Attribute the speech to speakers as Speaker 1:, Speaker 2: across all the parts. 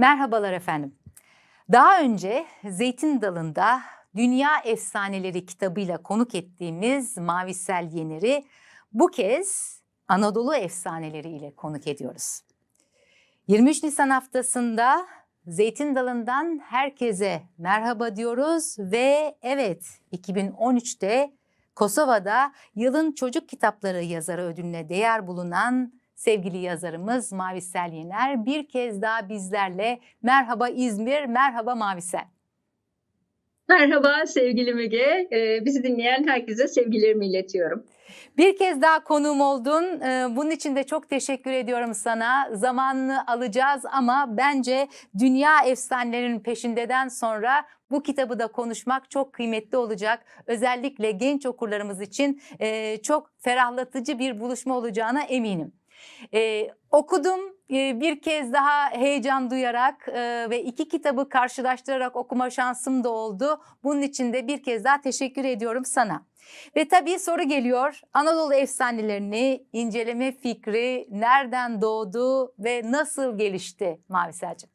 Speaker 1: Merhabalar efendim. Daha önce Zeytin Dalı'nda Dünya Efsaneleri kitabıyla konuk ettiğimiz Mavisel Yener'i bu kez Anadolu efsaneleri ile konuk ediyoruz. 23 Nisan haftasında Zeytin Dalı'ndan herkese merhaba diyoruz ve evet 2013'te Kosova'da yılın çocuk kitapları yazarı ödülüne değer bulunan sevgili yazarımız Mavisel Yener bir kez daha bizlerle. Merhaba İzmir, merhaba Mavisel.
Speaker 2: Merhaba sevgili Müge. Ee, bizi dinleyen herkese sevgilerimi iletiyorum.
Speaker 1: Bir kez daha konuğum oldun. Ee, Bunun için de çok teşekkür ediyorum sana. Zamanını alacağız ama bence dünya efsanelerinin peşindeden sonra bu kitabı da konuşmak çok kıymetli olacak. Özellikle genç okurlarımız için e, çok ferahlatıcı bir buluşma olacağına eminim. Ee, okudum e, bir kez daha heyecan duyarak e, ve iki kitabı karşılaştırarak okuma şansım da oldu. Bunun için de bir kez daha teşekkür ediyorum sana. Ve tabii soru geliyor. Anadolu efsanelerini inceleme fikri nereden doğdu ve nasıl gelişti Mavisel'cim?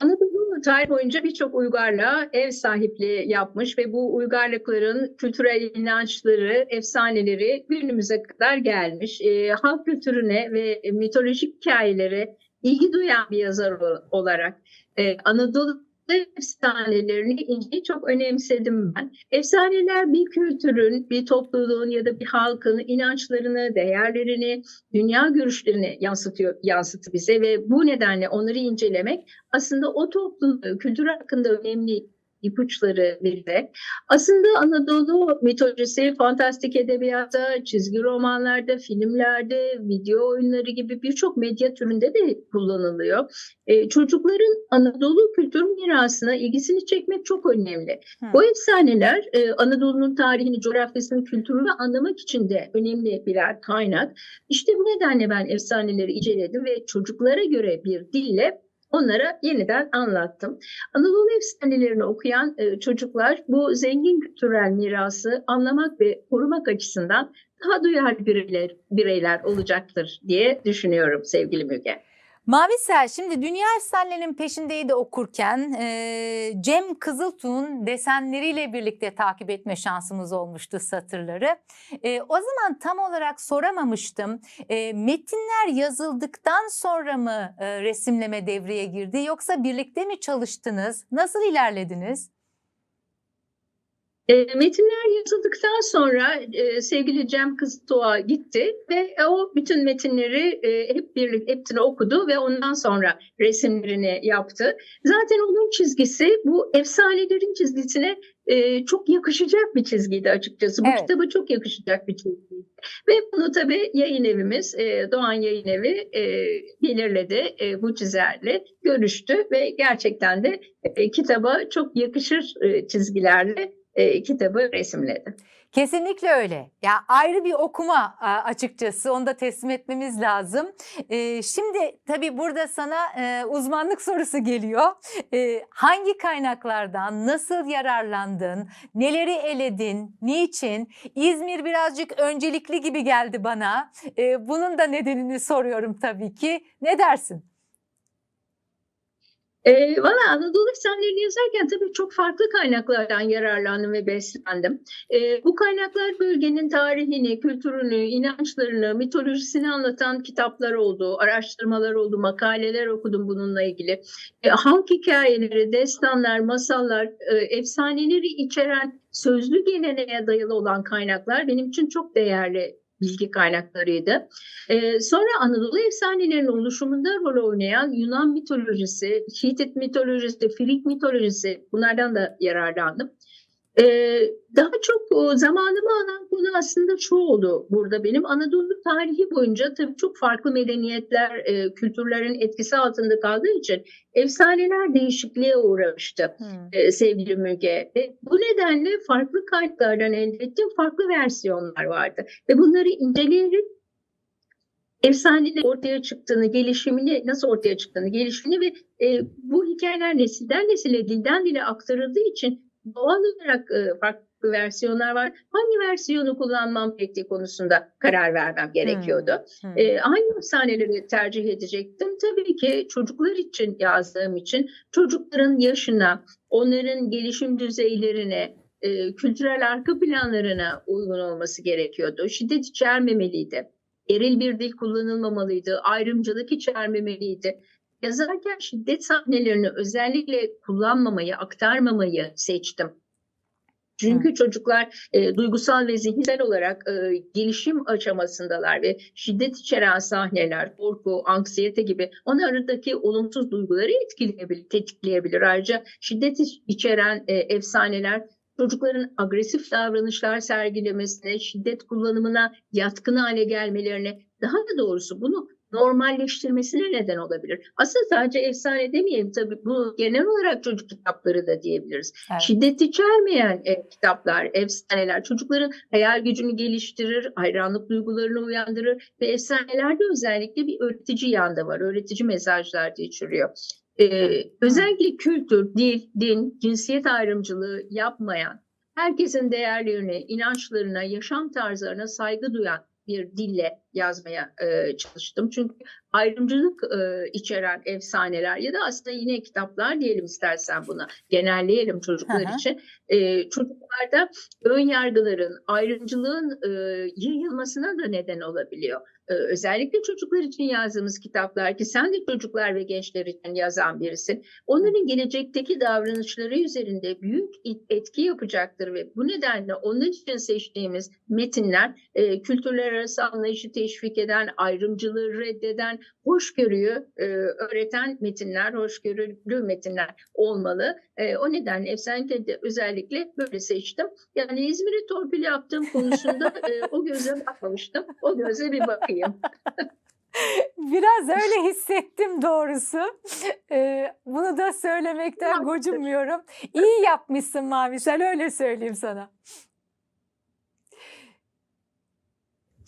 Speaker 2: Anadolu tarih boyunca birçok uygarlığa ev sahipliği yapmış ve bu uygarlıkların kültürel inançları, efsaneleri günümüze kadar gelmiş. E, halk kültürüne ve mitolojik hikayelere ilgi duyan bir yazar olarak e, Anadolu efsanelerini inceyi çok önemsedim ben. Efsaneler bir kültürün, bir topluluğun ya da bir halkın inançlarını, değerlerini, dünya görüşlerini yansıtıyor, yansıtı bize ve bu nedenle onları incelemek aslında o topluluğu, kültür hakkında önemli ipuçları verir. Aslında Anadolu mitolojisi fantastik edebiyatta, çizgi romanlarda, filmlerde, video oyunları gibi birçok medya türünde de kullanılıyor. Ee, çocukların Anadolu kültür mirasına ilgisini çekmek çok önemli.
Speaker 1: Hı.
Speaker 2: Bu efsaneler e, Anadolu'nun tarihini, coğrafyasını, kültürünü anlamak için de önemli birer kaynak. İşte bu nedenle ben efsaneleri inceledim ve çocuklara göre bir dille onlara yeniden anlattım. Anadolu efsanelerini okuyan e, çocuklar bu zengin kültürel mirası anlamak ve korumak açısından daha duyarlı bireyler, bireyler olacaktır diye düşünüyorum sevgili Müge.
Speaker 1: Mavisel şimdi Dünya Efsanelerinin peşindeydi okurken e, Cem Kızıltuğ'un desenleriyle birlikte takip etme şansımız olmuştu satırları. E, o zaman tam olarak soramamıştım. E, metinler yazıldıktan sonra mı e, resimleme devreye girdi yoksa birlikte mi çalıştınız? Nasıl ilerlediniz?
Speaker 2: E, metinler yazıldıktan sonra e, sevgili Cem Kızıltuğ'a gitti ve o bütün metinleri e, hep birlikte hepsini okudu ve ondan sonra resimlerini yaptı. Zaten onun çizgisi bu efsanelerin çizgisine e, çok yakışacak bir çizgiydi açıkçası. Bu
Speaker 1: Evet.
Speaker 2: kitaba çok yakışacak bir çizgiydi. Ve bunu tabii yayın evimiz, e, Doğan Yayın Evi e, belirledi e, bu çizerle, görüştü ve gerçekten de e, kitaba çok yakışır e, çizgilerle e, kitabı resimledi.
Speaker 1: Kesinlikle öyle. Ya ayrı bir okuma açıkçası onu da teslim etmemiz lazım. Ee, şimdi tabii burada sana e, uzmanlık sorusu geliyor. E, hangi kaynaklardan nasıl yararlandın? Neleri eledin? Niçin? İzmir birazcık öncelikli gibi geldi bana. E, bunun da nedenini soruyorum tabii ki. Ne dersin?
Speaker 2: E, Valla Anadolu efsanelerini yazarken tabii çok farklı kaynaklardan yararlandım ve beslendim. E, bu kaynaklar bölgenin tarihini, kültürünü, inançlarını, mitolojisini anlatan kitaplar oldu, araştırmalar oldu, makaleler okudum bununla ilgili. E, halk hikayeleri, destanlar, masallar, e, efsaneleri içeren sözlü geleneğe dayalı olan kaynaklar benim için çok değerli bilgi kaynaklarıydı. Ee, sonra Anadolu efsanelerinin oluşumunda rol oynayan Yunan mitolojisi, Hitit mitolojisi, Frig mitolojisi bunlardan da yararlandım. Daha çok zamanımı alan konu aslında şu oldu burada benim. Anadolu tarihi boyunca tabii çok farklı medeniyetler, kültürlerin etkisi altında kaldığı için efsaneler değişikliğe uğramıştı
Speaker 1: Hmm.
Speaker 2: sevgili Müge. Ve bu nedenle farklı kaynaklardan elde ettiğim farklı versiyonlar vardı. Ve bunları inceleyerek efsanenin ortaya çıktığını, gelişimini, nasıl ortaya çıktığını, gelişimini ve e, bu hikayeler nesilden nesile, dilden dile aktarıldığı için doğal olarak e, farklı versiyonlar var. Hangi versiyonu kullanmam gerektiği konusunda karar vermem gerekiyordu.
Speaker 1: Hmm.
Speaker 2: Hangi efsaneleri tercih edecektim? Tabii ki çocuklar için yazdığım için çocukların yaşına, onların gelişim düzeylerine, e, kültürel arka planlarına uygun olması gerekiyordu. Şiddet içermemeliydi. Eril bir dil kullanılmamalıydı. Ayrımcılık içermemeliydi. Yazarken şiddet sahnelerini özellikle kullanmamayı, aktarmamayı seçtim. Çünkü çocuklar e, duygusal ve zihinsel olarak e, gelişim aşamasındalar ve şiddet içeren sahneler, korku, anksiyete gibi onlardaki olumsuz duyguları etkileyebilir, tetikleyebilir. Ayrıca şiddet iç- içeren e, efsaneler çocukların agresif davranışlar sergilemesine, şiddet kullanımına yatkın hale gelmelerine, daha da doğrusu bunu normalleştirmesine neden olabilir. Aslında sadece efsane demeyelim tabii bu genel olarak çocuk kitapları da diyebiliriz.
Speaker 1: Evet.
Speaker 2: Şiddet içermeyen e, kitaplar, efsaneler çocukların hayal gücünü geliştirir, hayranlık duygularını uyandırır ve efsanelerde özellikle bir öğretici yanda var. Öğretici mesajlar da içeriyor. Ee, özellikle kültür, dil, din, cinsiyet ayrımcılığı yapmayan, herkesin değerlerine, inançlarına, yaşam tarzlarına saygı duyan bir dille yazmaya e, çalıştım. Çünkü ayrımcılık e, içeren efsaneler ya da aslında yine kitaplar diyelim istersen buna genelleyelim çocuklar
Speaker 1: hı.
Speaker 2: için. E, çocuklarda ön yargıların, ayrımcılığın e, yayılmasına da neden olabiliyor. E, özellikle çocuklar için yazdığımız kitaplar ki sen de çocuklar ve gençler için yazan birisin. Onların gelecekteki davranışları üzerinde büyük etki yapacaktır ve bu nedenle onun için seçtiğimiz metinler e, kültürler arası anlayışı teşvik eden, ayrımcılığı reddeden, hoşgörüyü e, öğreten metinler, hoşgörülü metinler olmalı. E, o nedenle efsaneleri de özellikle böyle seçtim. Yani İzmir'e torpil yaptığım konusunda e, o göze bakmamıştım. O göze bir bakayım.
Speaker 1: Biraz öyle hissettim doğrusu. Ee, bunu da söylemekten gocunmuyorum. İyi yapmışsın Mavisel öyle söyleyeyim sana.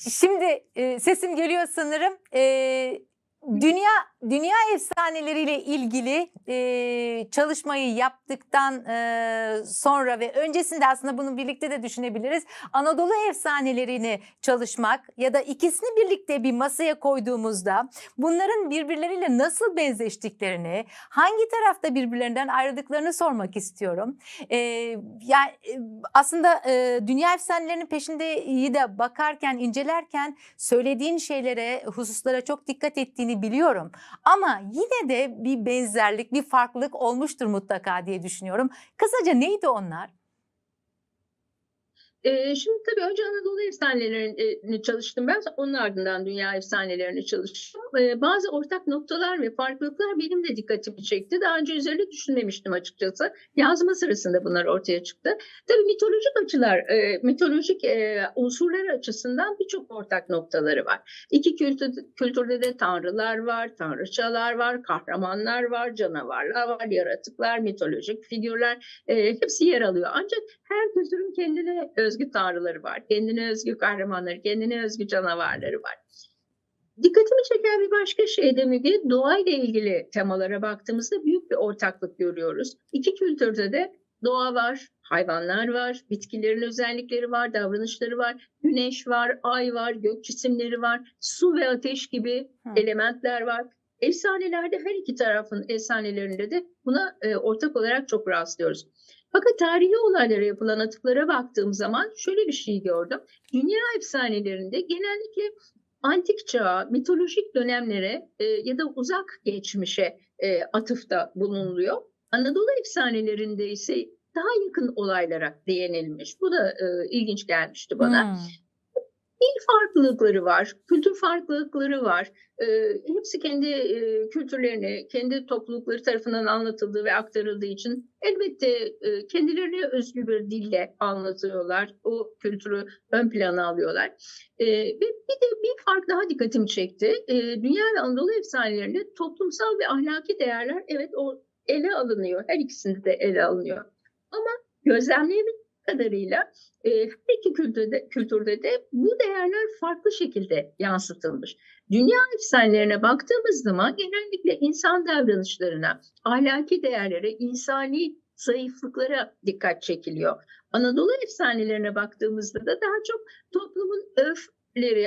Speaker 1: Şimdi e, sesim geliyor sanırım. E, dünya dünya efsaneleriyle ilgili e, çalışmayı yaptıktan e, sonra ve öncesinde aslında bunu birlikte de düşünebiliriz. Anadolu efsanelerini çalışmak ya da ikisini birlikte bir masaya koyduğumuzda bunların birbirleriyle nasıl benzeştiklerini, hangi tarafta birbirlerinden ayrıldıklarını sormak istiyorum. Ee, yani e, aslında e, dünya efsanelerinin peşinde iyi de bakarken, incelerken söylediğin şeylere, hususlara çok dikkat ettiğini biliyorum. Ama yine de bir benzerlik, bir farklılık olmuştur mutlaka diye düşünüyorum. Kısaca neydi onlar?
Speaker 2: Ee, şimdi tabii önce Anadolu efsanelerini çalıştım ben. Onun ardından dünya efsanelerini çalıştım. Ee, bazı ortak noktalar ve farklılıklar benim de dikkatimi çekti. Daha önce üzerine düşünmemiştim açıkçası. Yazma sırasında bunlar ortaya çıktı. Tabii mitolojik açılar, e, mitolojik e, unsurlar açısından birçok ortak noktaları var. İki kültür, kültürde de tanrılar var, tanrıçalar var, kahramanlar var, canavarlar var, yaratıklar, mitolojik figürler e, hepsi yer alıyor. Ancak her kültürün kendine özgü tanrıları var, kendine özgü kahramanları, kendine özgü canavarları var. Dikkatimi çeken bir başka şey de Müge, doğayla ilgili temalara baktığımızda büyük bir ortaklık görüyoruz. İki kültürde de doğa var, hayvanlar var, bitkilerin özellikleri var, davranışları var, güneş var, ay var, gök cisimleri var, su ve ateş gibi
Speaker 1: Hı.
Speaker 2: elementler var. Efsanelerde her iki tarafın efsanelerinde de buna e, ortak olarak çok rastlıyoruz. Fakat tarihi olaylara yapılan atıklara baktığım zaman şöyle bir şey gördüm. Dünya efsanelerinde genellikle antik çağa, mitolojik dönemlere e, ya da uzak geçmişe e, atıfta bulunuluyor. Anadolu efsanelerinde ise daha yakın olaylara değinilmiş. Bu da e, ilginç gelmişti bana.
Speaker 1: Hmm.
Speaker 2: Dil farklılıkları var, kültür farklılıkları var. E, hepsi kendi e, kültürlerini, kendi toplulukları tarafından anlatıldığı ve aktarıldığı için elbette e, kendilerine özgü bir dille anlatıyorlar. O kültürü ön plana alıyorlar. E, ve bir de bir fark daha dikkatimi çekti. E, Dünya ve Anadolu efsanelerinde toplumsal ve ahlaki değerler evet o ele alınıyor. Her ikisinde de ele alınıyor. Ama gözlemleyebildiğim kadarıyla e, her iki kültürde, kültürde de bu değerler farklı şekilde yansıtılmış. Dünya efsanelerine baktığımız zaman genellikle insan davranışlarına, ahlaki değerlere, insani zayıflıklara dikkat çekiliyor. Anadolu efsanelerine baktığımızda da daha çok toplumun öfleri,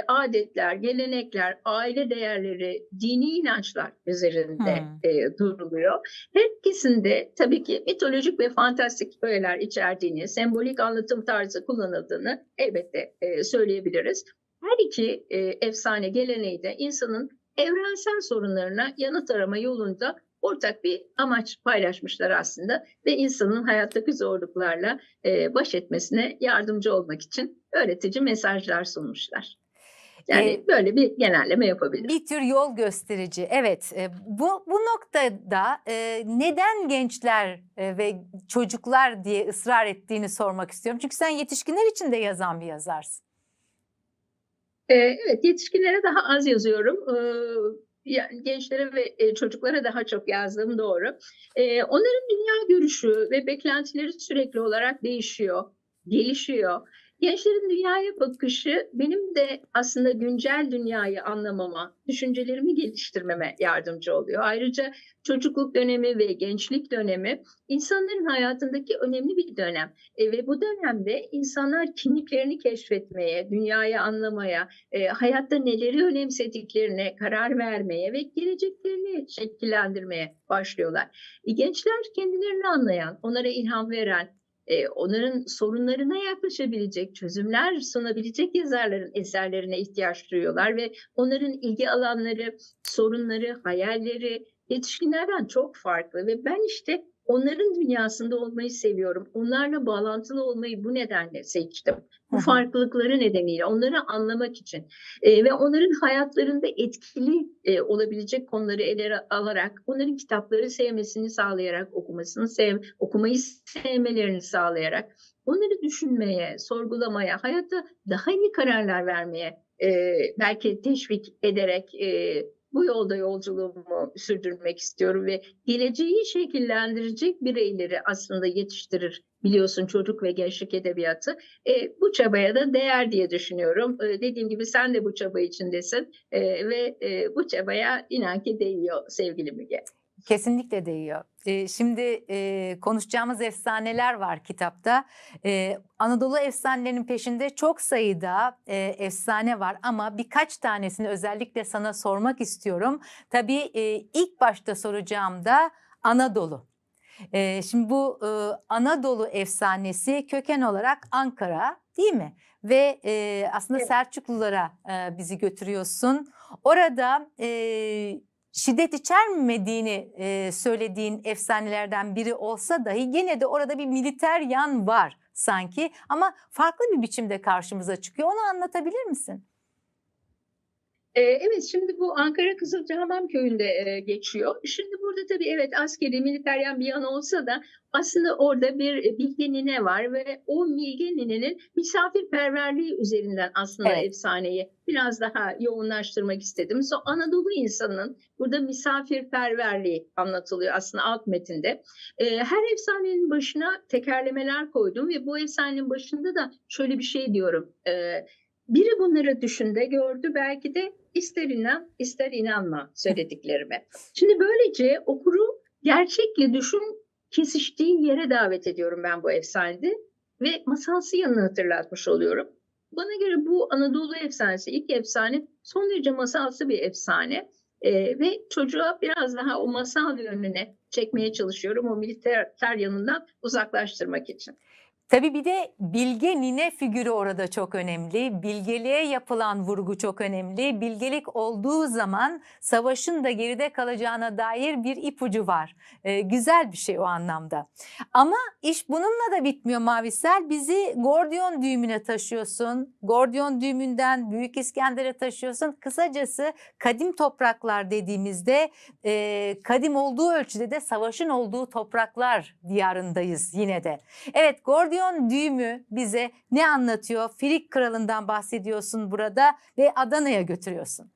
Speaker 2: adetler, gelenekler, aile değerleri, dini inançlar üzerinde
Speaker 1: Hmm.
Speaker 2: e, duruluyor. Her ikisinde tabii ki mitolojik ve fantastik öğeler içerdiğini, sembolik anlatım tarzı kullanıldığını elbette e, söyleyebiliriz. Her iki e, efsane geleneği de insanın evrensel sorunlarına yanıt arama yolunda ortak bir amaç paylaşmışlar aslında ve insanın hayattaki zorluklarla e, baş etmesine yardımcı olmak için öğretici mesajlar sunmuşlar. Yani
Speaker 1: Ee,
Speaker 2: böyle bir genelleme yapabiliriz.
Speaker 1: Bir tür yol gösterici. Evet. e, Bu bu noktada e, neden gençler e, ve çocuklar diye ısrar ettiğini sormak istiyorum. Çünkü sen yetişkinler için de yazan bir yazarsın.
Speaker 2: Evet, yetişkinlere daha az yazıyorum. Yani gençlere ve çocuklara daha çok yazdığım doğru. Onların dünya görüşü ve beklentileri sürekli olarak değişiyor, gelişiyor. Gençlerin dünyaya bakışı benim de aslında güncel dünyayı anlamama, düşüncelerimi geliştirmeme yardımcı oluyor. Ayrıca çocukluk dönemi ve gençlik dönemi insanların hayatındaki önemli bir dönem. E, ve bu dönemde insanlar kimliklerini keşfetmeye, dünyayı anlamaya, e, hayatta neleri önemsediklerine karar vermeye ve geleceklerini şekillendirmeye başlıyorlar. E, gençler kendilerini anlayan, onlara ilham veren, e, onların sorunlarına yaklaşabilecek, çözümler sunabilecek yazarların eserlerine ihtiyaç duyuyorlar ve onların ilgi alanları, sorunları, hayalleri yetişkinlerden çok farklı ve ben işte onların dünyasında olmayı seviyorum. Onlarla bağlantılı olmayı bu nedenle seçtim. Bu farklılıkları nedeniyle onları anlamak için e, ve onların hayatlarında etkili e, olabilecek konuları ele alarak onların kitapları sevmesini sağlayarak okumasını sev okumayı sevmelerini sağlayarak onları düşünmeye, sorgulamaya, hayatta daha iyi kararlar vermeye e, belki teşvik ederek e, bu yolda yolculuğumu sürdürmek istiyorum ve geleceği şekillendirecek bireyleri aslında yetiştirir biliyorsun çocuk ve gençlik edebiyatı. E, bu çabaya da değer diye düşünüyorum. E, dediğim gibi sen de bu çaba içindesin E, ve e, bu çabaya inan ki değiyor sevgili Müge.
Speaker 1: Kesinlikle değiyor. Ee, şimdi e, konuşacağımız efsaneler var kitapta. Ee, Anadolu efsanelerinin peşinde çok sayıda e, efsane var ama birkaç tanesini özellikle sana sormak istiyorum. Tabii e, ilk başta soracağım da Anadolu. Ee, şimdi bu e, Anadolu efsanesi köken olarak Ankara değil mi? Ve e, aslında
Speaker 2: Evet.
Speaker 1: Selçuklulara e, bizi götürüyorsun. Orada e, şiddet içermediğini e, söylediğin efsanelerden biri olsa dahi gene de orada bir militer yan var sanki ama farklı bir biçimde karşımıza çıkıyor. Onu anlatabilir misin?
Speaker 2: Ee, evet şimdi bu Ankara Kızılcahamam köyünde e, geçiyor. Şimdi burada tabii evet askeri militeryen bir yan olsa da aslında orada bir e, bilge nine var ve o bilge ninenin misafirperverliği üzerinden aslında
Speaker 1: Evet.
Speaker 2: efsaneyi biraz daha yoğunlaştırmak istedim. So, Anadolu insanının burada misafirperverliği anlatılıyor aslında alt metinde. Ee, her efsanenin başına tekerlemeler koydum ve bu efsanenin başında da şöyle bir şey diyorum. Ee, biri bunları düşünde gördü belki de ister inan ister inanma söylediklerime. Şimdi böylece okuru gerçekle düşün kesiştiği yere davet ediyorum ben bu efsanede ve masalsı yanını hatırlatmış oluyorum. Bana göre bu Anadolu efsanesi ilk efsane son derece masalsı bir efsane Ee, ve çocuğa biraz daha o masal yönüne çekmeye çalışıyorum o militer yanından uzaklaştırmak için.
Speaker 1: Tabii bir de bilge nine figürü orada çok önemli. Bilgeliğe yapılan vurgu çok önemli. Bilgelik olduğu zaman savaşın da geride kalacağına dair bir ipucu var. Ee, güzel bir şey o anlamda. Ama iş bununla da bitmiyor Mavisel. Bizi Gordiyon düğümüne taşıyorsun. Gordiyon düğümünden Büyük İskender'e taşıyorsun. Kısacası kadim topraklar dediğimizde e, kadim olduğu ölçüde de savaşın olduğu topraklar diyarındayız yine de. Evet Gordiyon düğümü bize ne anlatıyor? Filik kralından bahsediyorsun burada ve Adana'ya götürüyorsun.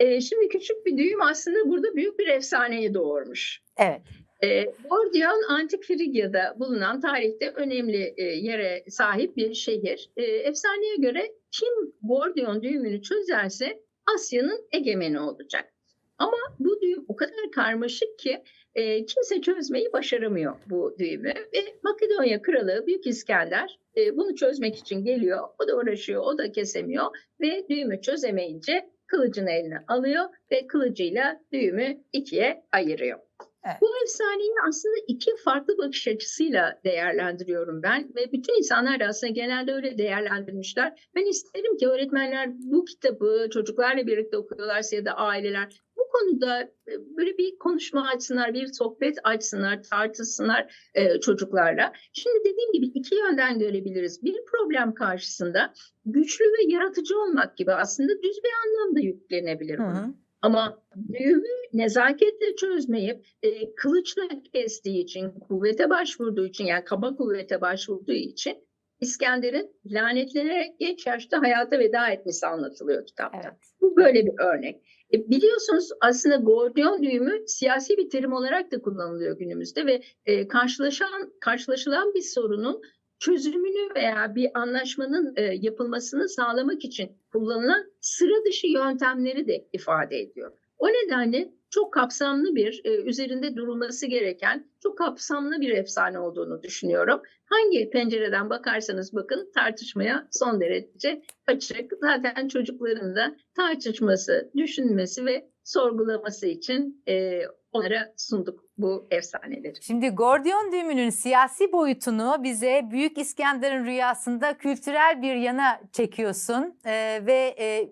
Speaker 2: Ee, şimdi küçük bir düğüm aslında burada büyük bir efsaneyi doğurmuş.
Speaker 1: Evet.
Speaker 2: E, Gordion Antik Frigya'da bulunan tarihte önemli e, yere sahip bir şehir. E, efsaneye göre kim Gordion düğümünü çözerse Asya'nın egemeni olacak. Ama bu düğüm o kadar karmaşık ki e, kimse çözmeyi başaramıyor bu düğümü. Ve Makedonya Kralı Büyük İskender e, bunu çözmek için geliyor. O da uğraşıyor, o da kesemiyor ve düğümü çözemeyince kılıcını eline alıyor ve kılıcıyla düğümü ikiye ayırıyor.
Speaker 1: Evet.
Speaker 2: Bu efsaneyi aslında iki farklı bakış açısıyla değerlendiriyorum ben ve bütün insanlar da aslında genelde öyle değerlendirmişler. Ben isterim ki öğretmenler bu kitabı çocuklarla birlikte okuyorlarsa ya da aileler konuda e, böyle bir konuşma açsınlar, bir sohbet açsınlar, tartışsınlar e, çocuklarla. Şimdi dediğim gibi iki yönden görebiliriz. Bir problem karşısında güçlü ve yaratıcı olmak gibi aslında düz bir anlamda yüklenebilir
Speaker 1: Hı hı.
Speaker 2: Ama düğümü nezaketle çözmeyip e, kılıçla kestiği için, kuvvete başvurduğu için yani kaba kuvvete başvurduğu için İskender'in lanetlenerek genç yaşta hayata veda etmesi anlatılıyor kitapta.
Speaker 1: Evet.
Speaker 2: Bu böyle bir örnek. E, biliyorsunuz aslında Gordiyon düğümü siyasi bir terim olarak da kullanılıyor günümüzde ve e, karşılaşan karşılaşılan bir sorunun çözümünü veya bir anlaşmanın e, yapılmasını sağlamak için kullanılan sıra dışı yöntemleri de ifade ediyor. O nedenle çok kapsamlı bir, e, üzerinde durulması gereken çok kapsamlı bir efsane olduğunu düşünüyorum. Hangi pencereden bakarsanız bakın tartışmaya son derece açık. Zaten çocukların da tartışması, düşünmesi ve sorgulaması için e, onlara sunduk bu efsaneleri.
Speaker 1: Şimdi Gordiyon düğümünün siyasi boyutunu bize Büyük İskender'in rüyasında kültürel bir yana çekiyorsun Ee, ve e,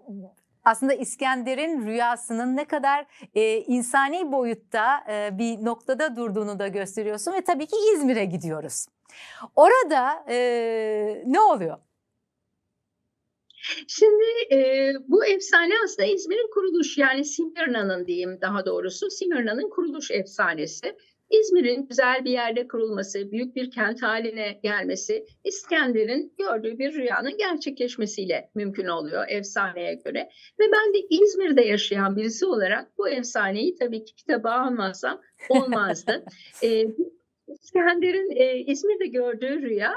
Speaker 1: aslında İskender'in rüyasının ne kadar e, insani boyutta e, bir noktada durduğunu da gösteriyorsun ve tabii ki İzmir'e gidiyoruz. Orada e, ne oluyor?
Speaker 2: Şimdi e, bu efsane aslında İzmir'in kuruluş yani Simirna'nın diyeyim daha doğrusu Simirna'nın kuruluş efsanesi. İzmir'in güzel bir yerde kurulması, büyük bir kent haline gelmesi İskender'in gördüğü bir rüyanın gerçekleşmesiyle mümkün oluyor efsaneye göre. Ve ben de İzmir'de yaşayan birisi olarak bu efsaneyi tabii ki kitaba almazsam olmazdı. e, İskender'in e, İzmir'de gördüğü rüya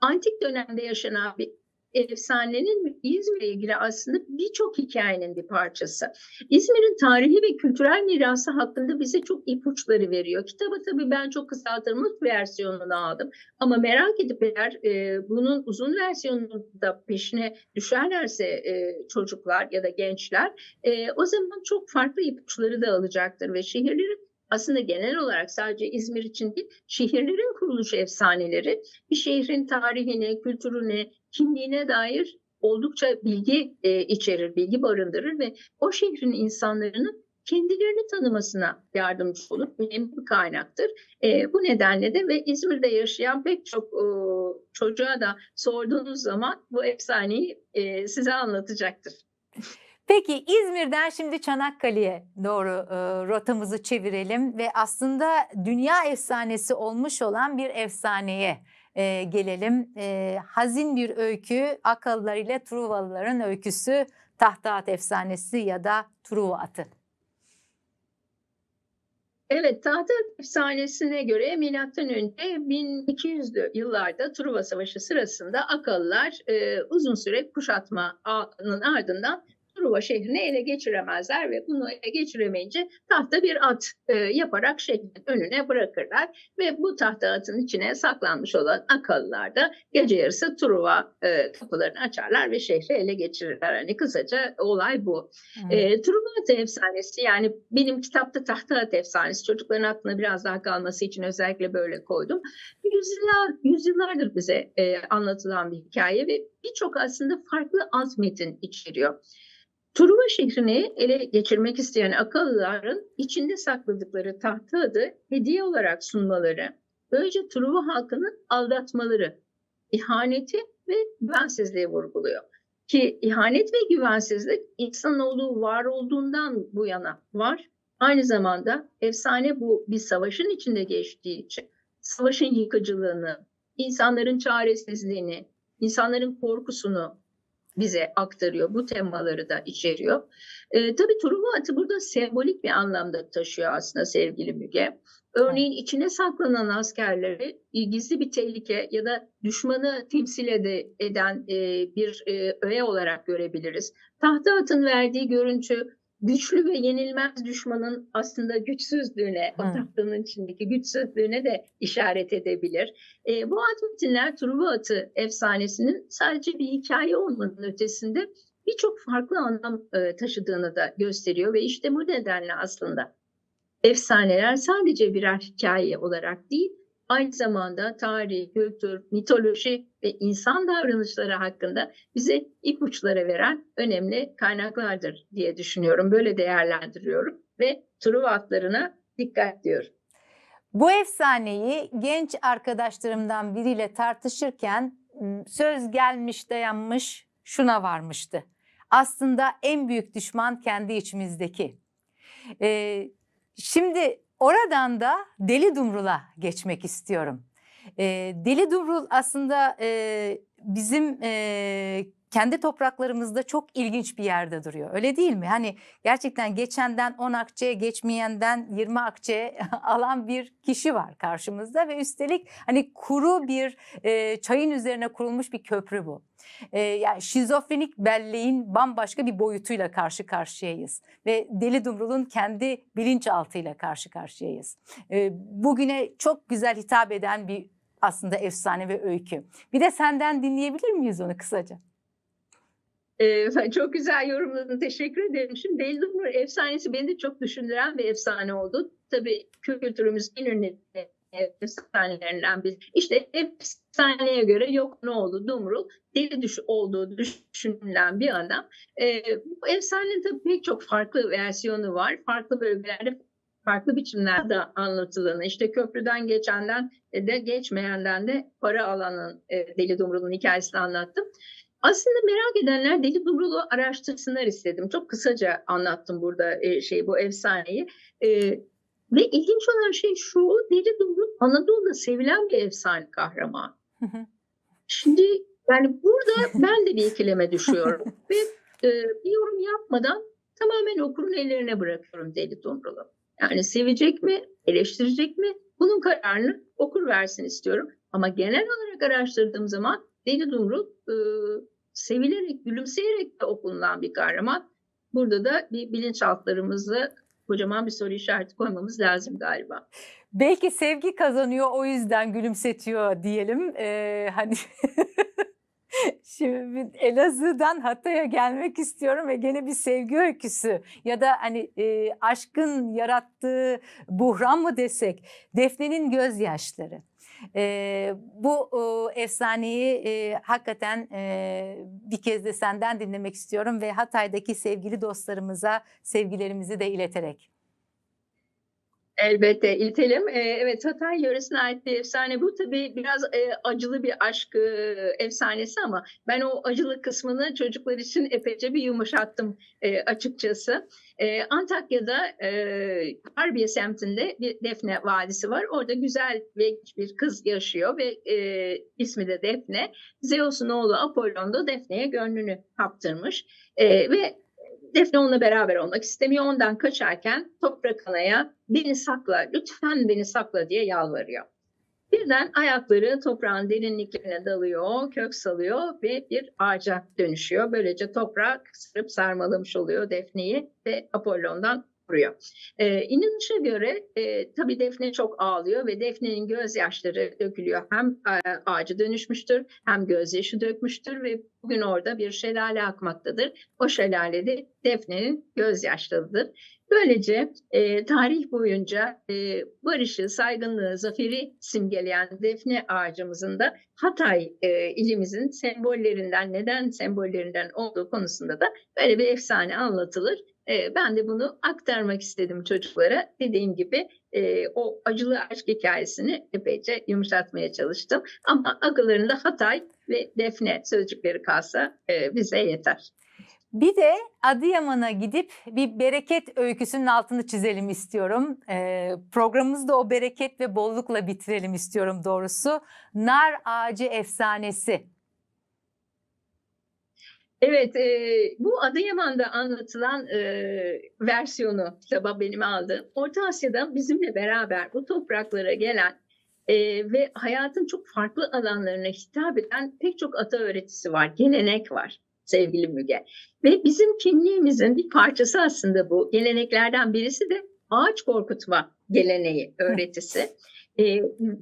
Speaker 2: antik dönemde yaşanan bir efsanenin İzmir'le ilgili aslında birçok hikayenin bir parçası. İzmir'in tarihi ve kültürel mirası hakkında bize çok ipuçları veriyor. Kitabı tabii ben çok kısaltılmış versiyonunu aldım. Ama merak edip eğer e, bunun uzun versiyonunu da peşine düşerlerse e, çocuklar ya da gençler e, o zaman çok farklı ipuçları da alacaktır ve şehirlerin aslında genel olarak sadece İzmir için değil, şehirlerin kuruluş efsaneleri bir şehrin tarihine, kültürüne, kimliğine dair oldukça bilgi e, içerir, bilgi barındırır ve o şehrin insanların kendilerini tanımasına yardımcı olur. Önemli bir kaynaktır. E, bu nedenle de ve İzmir'de yaşayan pek çok e, çocuğa da sorduğunuz zaman bu efsaneyi e, size anlatacaktır.
Speaker 1: Peki İzmir'den şimdi Çanakkale'ye doğru e, rotamızı çevirelim ve aslında dünya efsanesi olmuş olan bir efsaneye e, gelelim. E, hazin bir öykü, Akalılar ile Truvalıların öyküsü, Tahta efsanesi ya da Truva atı.
Speaker 2: Evet, tahta efsanesine göre milattan önce 1200'lü yıllarda Truva Savaşı sırasında Akalılar e, uzun süre kuşatmanın ardından Truva şehrini ele geçiremezler ve bunu ele geçiremeyince tahta bir at e, yaparak şehrin önüne bırakırlar ve bu tahta atın içine saklanmış olan Akalılar da gece yarısı Truva e, kapılarını açarlar ve şehri ele geçirirler. Hani kısaca olay bu. E, Truva Atı efsanesi yani benim kitapta tahta at efsanesi çocukların aklına biraz daha kalması için özellikle böyle koydum. Yüzyıllar, yüzyıllardır bize e, anlatılan bir hikaye ve birçok aslında farklı alt metin içeriyor. Truva şehrini ele geçirmek isteyen akıllıların içinde sakladıkları tahta adı hediye olarak sunmaları, böylece Truva halkını aldatmaları, ihaneti ve güvensizliği vurguluyor. Ki ihanet ve güvensizlik insanoğlu var olduğundan bu yana var. Aynı zamanda efsane bu bir savaşın içinde geçtiği için savaşın yıkıcılığını, insanların çaresizliğini, insanların korkusunu bize aktarıyor. Bu temaları da içeriyor. E, tabii Truva atı burada sembolik bir anlamda taşıyor aslında sevgili Müge. Örneğin içine saklanan askerleri gizli bir tehlike ya da düşmanı temsil ede, eden e, bir e, öğe olarak görebiliriz. Tahta atın verdiği görüntü güçlü ve yenilmez düşmanın aslında güçsüzlüğüne,
Speaker 1: Hı.
Speaker 2: tahtanın içindeki güçsüzlüğüne de işaret edebilir. E, bu at metinler Truva atı efsanesinin sadece bir hikaye olmanın ötesinde birçok farklı anlam e, taşıdığını da gösteriyor ve işte bu nedenle aslında efsaneler sadece birer hikaye olarak değil, aynı zamanda tarih, kültür, mitoloji ve insan davranışları hakkında bize ipuçları veren önemli kaynaklardır diye düşünüyorum. Böyle değerlendiriyorum ve Truva atlarına dikkat diyorum.
Speaker 1: Bu efsaneyi genç arkadaşlarımdan biriyle tartışırken söz gelmiş dayanmış şuna varmıştı. Aslında en büyük düşman kendi içimizdeki. Ee, şimdi oradan da Deli Dumrul'a geçmek istiyorum. Ee, Deli Dumrul aslında e, bizim e, kendi topraklarımızda çok ilginç bir yerde duruyor. Öyle değil mi? Hani gerçekten geçenden 10 akçe, geçmeyenden 20 akçe alan bir kişi var karşımızda ve üstelik hani kuru bir e, çayın üzerine kurulmuş bir köprü bu. E, yani şizofrenik belleğin bambaşka bir boyutuyla karşı karşıyayız ve Deli Dumrul'un kendi bilinçaltıyla karşı karşıyayız. E, bugüne çok güzel hitap eden bir aslında efsane ve öykü. Bir de senden dinleyebilir miyiz onu kısaca?
Speaker 2: Ee, çok güzel yorumladın. Teşekkür ederim. Şimdi Deli Dumrul efsanesi beni de çok düşündüren bir efsane oldu. Tabii kültürümüzün en önemli efsanelerinden biri. İşte efsaneye göre yok ne oldu Dumrul deli düş olduğu düşünülen bir adam. Ee, bu efsanenin tabii pek çok farklı versiyonu var. Farklı bölgelerde farklı biçimlerde anlatılanı. İşte köprüden geçenden de geçmeyenden de para alanın e, Deli Dumrul'un hikayesini anlattım. Aslında merak edenler Deli Dumrul'u araştırsınlar istedim. Çok kısaca anlattım burada e, şey bu efsaneyi. E, ve ilginç olan şey şu, Deli Dumrul Anadolu'da sevilen bir efsane kahraman. Şimdi yani burada ben de bir ikileme düşüyorum ve e, bir yorum yapmadan tamamen okurun ellerine bırakıyorum Deli Dumrul'u. Yani sevecek mi, eleştirecek mi? Bunun kararını okur versin istiyorum. Ama genel olarak araştırdığım zaman Deli Dumrul e, sevilerek, gülümseyerek de okunulan bir kahraman. Burada da bir bilinçaltlarımızla kocaman bir soru işareti koymamız lazım galiba.
Speaker 1: Belki sevgi kazanıyor o yüzden gülümsetiyor diyelim. Ee, hani Şimdi Elazığ'dan Hatay'a gelmek istiyorum ve gene bir sevgi öyküsü ya da hani e, aşkın yarattığı buhran mı desek Defne'nin gözyaşları. E, bu e, efsaneyi e, hakikaten e, bir kez de senden dinlemek istiyorum ve Hatay'daki sevgili dostlarımıza sevgilerimizi de ileterek.
Speaker 2: Elbette iltelim. Ee, evet Hatay yöresine ait bir efsane bu. Tabii biraz e, acılı bir aşk e, efsanesi ama ben o acılı kısmını çocuklar için epeyce bir yumuşattım e, açıkçası. E, Antakya'da e, Harbiye semtinde bir Defne Vadisi var. Orada güzel ve bir kız yaşıyor ve e, ismi de Defne. Zeus'un oğlu Apollon da Defne'ye gönlünü kaptırmış. E, ve Defne onunla beraber olmak istemiyor. Ondan kaçarken Toprak Ana'ya beni sakla, lütfen beni sakla diye yalvarıyor. Birden ayakları toprağın derinliklerine dalıyor, kök salıyor ve bir ağaca dönüşüyor. Böylece toprak sarıp sarmalamış oluyor Defne'yi ve Apollon'dan vuruyor. Ee, inanışa göre e, tabii Defne çok ağlıyor ve Defne'nin gözyaşları dökülüyor. Hem e, ağacı dönüşmüştür hem gözyaşı dökmüştür ve bugün orada bir şelale akmaktadır. O şelale de Defne'nin gözyaşlarıdır. Böylece e, tarih boyunca e, barışı, saygınlığı, zaferi simgeleyen defne ağacımızın da Hatay e, ilimizin sembollerinden, neden sembollerinden olduğu konusunda da böyle bir efsane anlatılır. E, ben de bunu aktarmak istedim çocuklara. Dediğim gibi e, o acılı aşk hikayesini epeyce yumuşatmaya çalıştım. Ama akıllarında Hatay ve defne sözcükleri kalsa e, bize yeter.
Speaker 1: Bir de Adıyaman'a gidip bir bereket öyküsünün altını çizelim istiyorum. Ee, programımızı da o bereket ve bollukla bitirelim istiyorum doğrusu. Nar ağacı efsanesi.
Speaker 2: Evet, e, bu Adıyaman'da anlatılan e, versiyonu kitaba benim aldığım. Orta Asya'da bizimle beraber bu topraklara gelen e, ve hayatın çok farklı alanlarına hitap eden pek çok ata öğretisi var, gelenek var. sevgili Müge. Ve bizim kimliğimizin bir parçası aslında bu. Geleneklerden birisi de ağaç korkutma geleneği, öğretisi. E,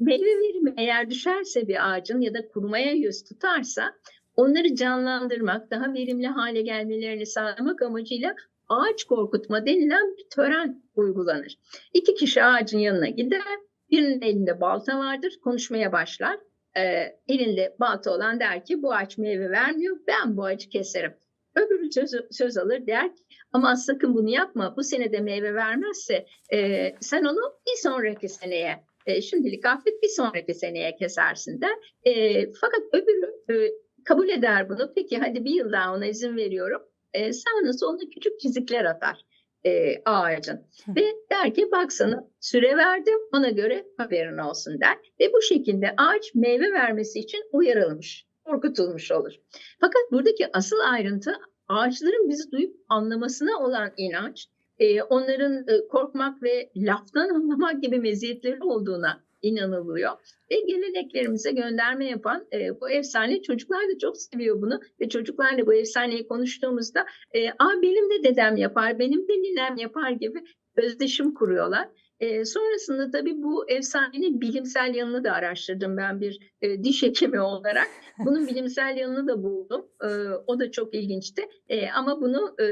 Speaker 2: meyve verimi eğer düşerse bir ağacın ya da kurumaya yüz tutarsa onları canlandırmak, daha verimli hale gelmelerini sağlamak amacıyla ağaç korkutma denilen bir tören uygulanır. İki kişi ağacın yanına gider, birinin elinde balta vardır, konuşmaya başlar. Ee, elinde balta olan der ki bu ağaç meyve vermiyor, ben bu ağacı keserim. Öbürü söz, söz alır der ki ama sakın bunu yapma, bu sene de meyve vermezse e, sen onu bir sonraki seneye, e, şimdilik affet bir sonraki seneye kesersin der. E, fakat öbürü e, kabul eder bunu, peki hadi bir yıl daha ona izin veriyorum. E, sağına soluna küçük çizikler atar e, ağacın. Ve der ki bak sana süre verdim ona göre haberin olsun der. Ve bu şekilde ağaç meyve vermesi için uyarılmış, korkutulmuş olur. Fakat buradaki asıl ayrıntı ağaçların bizi duyup anlamasına olan inanç, e, onların e, korkmak ve laftan anlamak gibi meziyetleri olduğuna inanılıyor. Ve geleneklerimize gönderme yapan e, bu efsane çocuklar da çok seviyor bunu. Ve çocuklarla bu efsaneyi konuştuğumuzda e, Aa, benim de dedem yapar, benim de ninem yapar gibi özdeşim kuruyorlar. E, sonrasında tabii bu efsanenin bilimsel yanını da araştırdım ben bir e, diş hekimi olarak. Bunun bilimsel yanını da buldum. E, o da çok ilginçti. E, ama bunu e,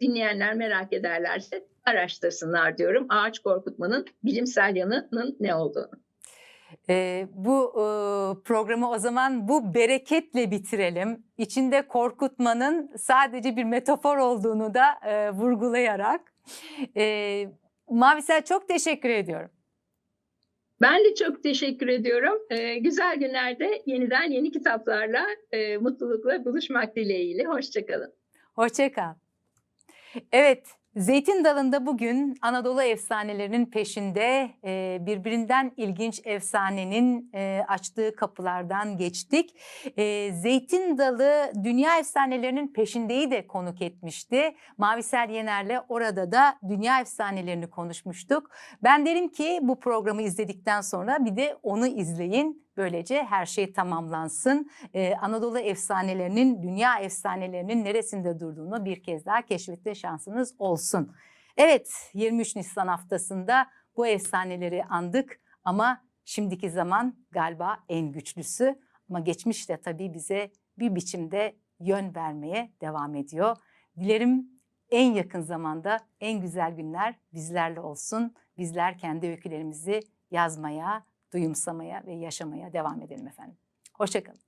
Speaker 2: dinleyenler merak ederlerse araştırsınlar diyorum. Ağaç korkutmanın bilimsel yanının ne olduğunu.
Speaker 1: Ee, bu e, programı o zaman bu bereketle bitirelim. İçinde korkutmanın sadece bir metafor olduğunu da e, vurgulayarak. E, Mavisel çok teşekkür ediyorum.
Speaker 2: Ben de çok teşekkür ediyorum. Ee, güzel günlerde yeniden yeni kitaplarla e, mutlulukla buluşmak dileğiyle. Hoşçakalın.
Speaker 1: Hoşçakal. Evet, Zeytin Dalı'nda bugün Anadolu efsanelerinin peşinde e, birbirinden ilginç efsanenin e, açtığı kapılardan geçtik. E, Zeytin Dalı dünya efsanelerinin peşindeyi de konuk etmişti. Mavisel Yener'le orada da dünya efsanelerini konuşmuştuk. Ben derim ki bu programı izledikten sonra bir de onu izleyin. Böylece her şey tamamlansın. Ee, Anadolu efsanelerinin, dünya efsanelerinin neresinde durduğunu bir kez daha keşfetme şansınız olsun. Evet, 23 Nisan haftasında bu efsaneleri andık ama şimdiki zaman galiba en güçlüsü. Ama geçmiş de tabii bize bir biçimde yön vermeye devam ediyor. Dilerim en yakın zamanda en güzel günler bizlerle olsun. Bizler kendi öykülerimizi yazmaya, duyumsamaya ve yaşamaya devam edelim efendim. Hoşçakalın.